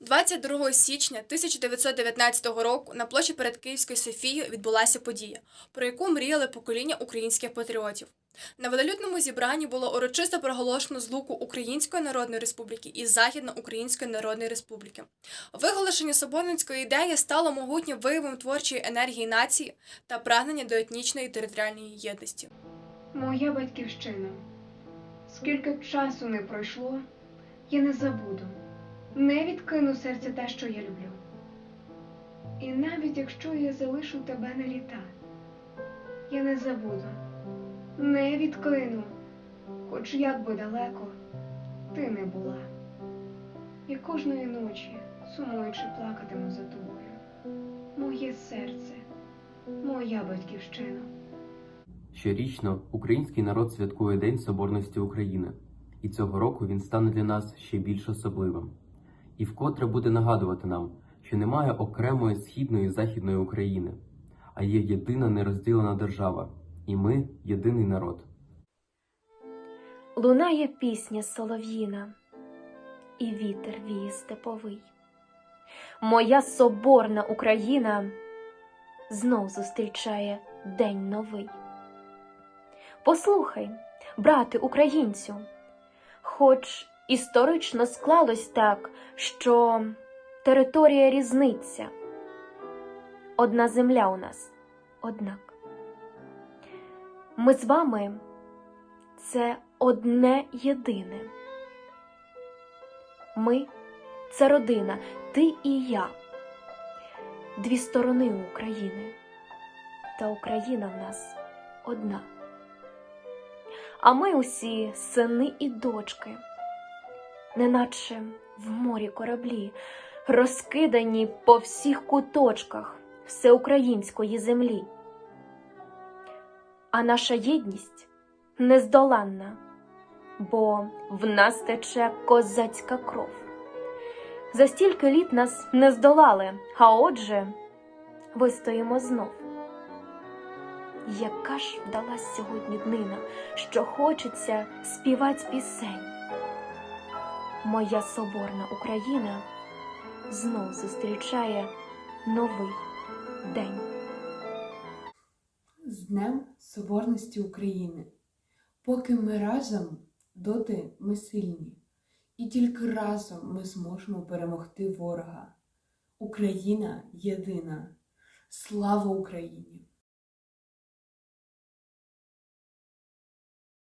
22 січня 1919 року на площі перед Київською Софією відбулася подія, про яку мріяли покоління українських патріотів. На велолюдному зібранні було урочисто проголошено злуку Української Народної Республіки і Західноукраїнської Народної Республіки. Виголошення соборницької ідеї стало могутнім виявом творчої енергії нації та прагнення до етнічної і територіальної єдності. Моя батьківщина. Скільки б часу не пройшло, я не забуду, не відкину серця те, що я люблю. І навіть якщо я залишу тебе на літа, я не забуду, не відкину, хоч як би далеко ти не була. І кожної ночі, сумуючи, плакатиму за тобою. Моє серце, моя батьківщина. Щорічно український народ святкує День Соборності України, і цього року він стане для нас ще більш особливим. І вкотре буде нагадувати нам, що немає окремої східної і західної України, а є єдина нерозділена держава, і ми єдиний народ. Лунає пісня солов'їна, і вітер віє степовий. Моя соборна Україна знов зустрічає день новий. Послухай, брате українцю, хоч історично склалось так, що територія різниця, одна земля у нас, однак. Ми з вами це одне єдине. Ми це родина, ти і я, дві сторони України, та Україна в нас одна. А ми усі сини і дочки, неначе в морі кораблі, розкидані по всіх куточках всеукраїнської землі. А наша єдність нездоланна, бо в нас тече козацька кров. За стільки літ нас не здолали, а отже, вистоїмо знов. Яка ж вдалась сьогодні днина, що хочеться співать пісень. Моя соборна Україна знов зустрічає новий день. з Днем Соборності України. Поки ми разом, доти ми сильні, і тільки разом ми зможемо перемогти ворога. Україна єдина. Слава Україні!